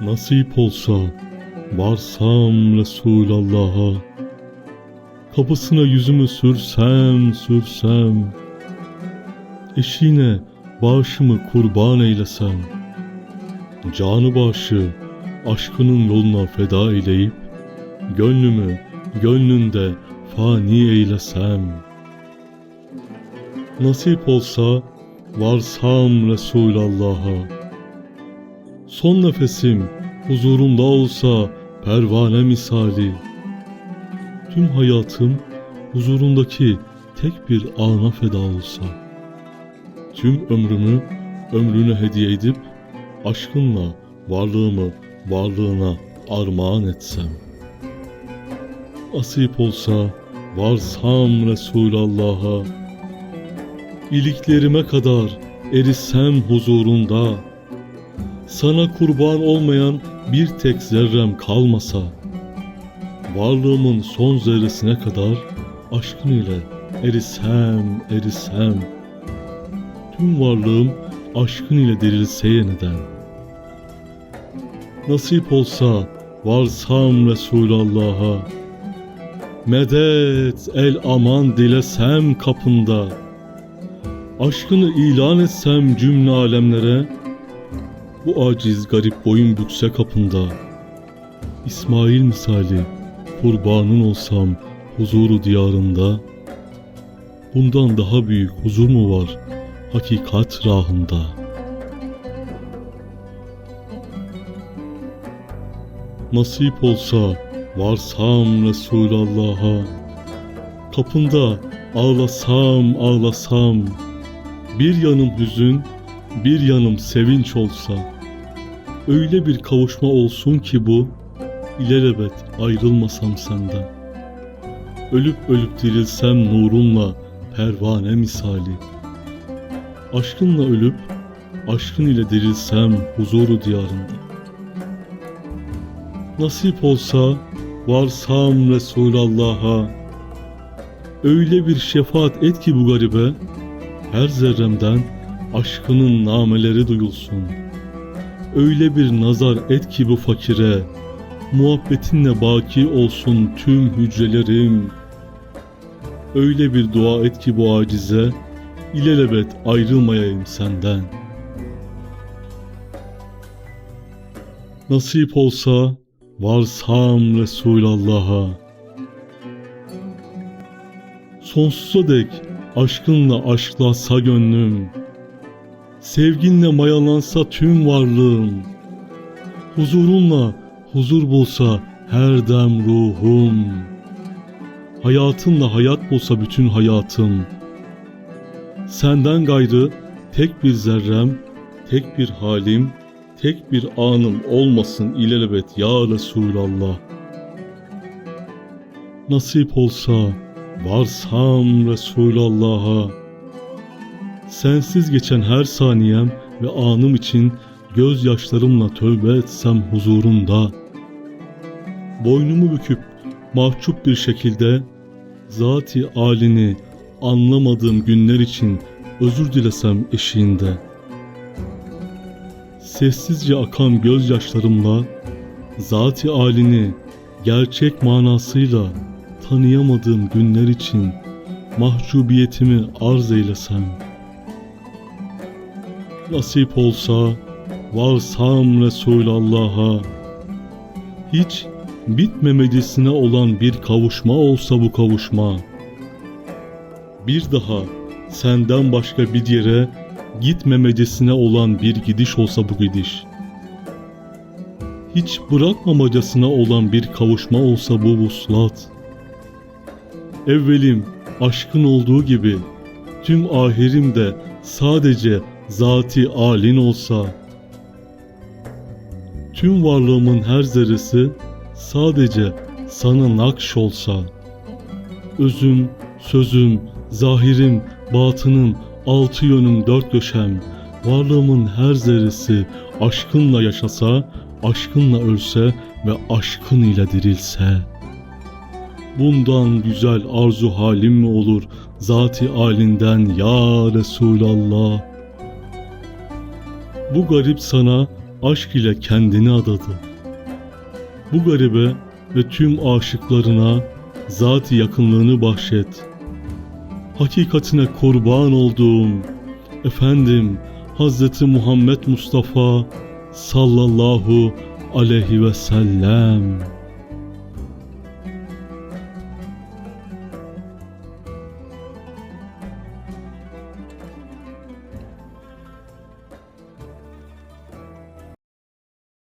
Nasip olsa varsam Resulullah'a Kapısına yüzümü sürsem sürsem Eşine başımı kurban eylesem Canı başı aşkının yoluna feda eyleyip Gönlümü gönlünde fani eylesem Nasip olsa varsam Resulullah'a Son nefesim huzurumda olsa pervane misali. Tüm hayatım huzurundaki tek bir ana feda olsa Tüm ömrümü ömrüne hediye edip Aşkınla varlığımı varlığına armağan etsem. Nasip olsa varsam Resulullah'a İliklerime kadar erisem huzurunda Sana kurban olmayan bir tek zerrem kalmasa Varlığımın son zerresine kadar aşkın ile erisem erisem. Tüm varlığım aşkın ile dirilse yeniden. Nasip olsa varsam Resulullah'a Medet el aman dilesem kapında. Aşkını ilan etsem cümle alemlere Bu aciz garip boyun bükse kapında İsmail misali kurbanın olsam huzuru diyarında Bundan daha büyük huzur mu var hakikat rahında? Nasip olsa varsam Resulullah'a Kapında ağlasam ağlasam Bir yanım hüzün bir yanım sevinç olsa Öyle bir kavuşma olsun ki bu ilelebet ayrılmasam senden. Ölüp ölüp dirilsem nurunla pervane misali. Aşkınla ölüp aşkın ile dirilsem huzuru diyarında. Nasip olsa varsam Resulullah'a Öyle bir şefaat et ki bu garibe Her zerremden aşkının nameleri duyulsun Öyle bir nazar et ki bu fakire. Muhabbetinle baki olsun tüm hücrelerim. Öyle bir dua et ki bu acize İlelebet ayrılmayayım senden. Nasip olsa varsam Resulullah'a Sonsuza dek aşkınla aşklasa gönlüm Sevginle mayalansa tüm varlığım Huzurunla huzur bulsa her dem ruhum Hayatınla hayat bulsa bütün hayatım Senden gayrı tek bir zerrem, tek bir halim, tek bir anım olmasın ilelebet ya Resulallah. Nasip olsa varsam Resulullah'a. Sensiz geçen her saniyem ve anım için gözyaşlarımla tövbe etsem huzurunda. Boynumu büküp mahcup bir şekilde zati alini anlamadığım günler için özür dilesem eşiğinde. Sessizce akan gözyaşlarımla zati alini gerçek manasıyla tanıyamadığım günler için mahcubiyetimi arz eylesem. Nasip olsa varsam Resulullah'a hiç bitmemecesine olan bir kavuşma olsa bu kavuşma. Bir daha senden başka bir yere gitmemecesine olan bir gidiş olsa bu gidiş. Hiç bırakmamacasına olan bir kavuşma olsa bu vuslat. Evvelim aşkın olduğu gibi tüm ahirim de sadece zati alin olsa. Tüm varlığımın her zerresi sadece sana nakş olsa. Özüm, sözüm, zahirim, batınım, altı yönüm dört köşem, varlığımın her zerresi aşkınla yaşasa, aşkınla ölse ve aşkın ile dirilse. Bundan güzel arzu halim mi olur zati alinden ya Resulallah? Bu garip sana aşk ile kendini adadı. Bu garibe ve tüm aşıklarına zat yakınlığını bahşet. Hakikatine kurban olduğum efendim Hazreti Muhammed Mustafa sallallahu aleyhi ve sellem.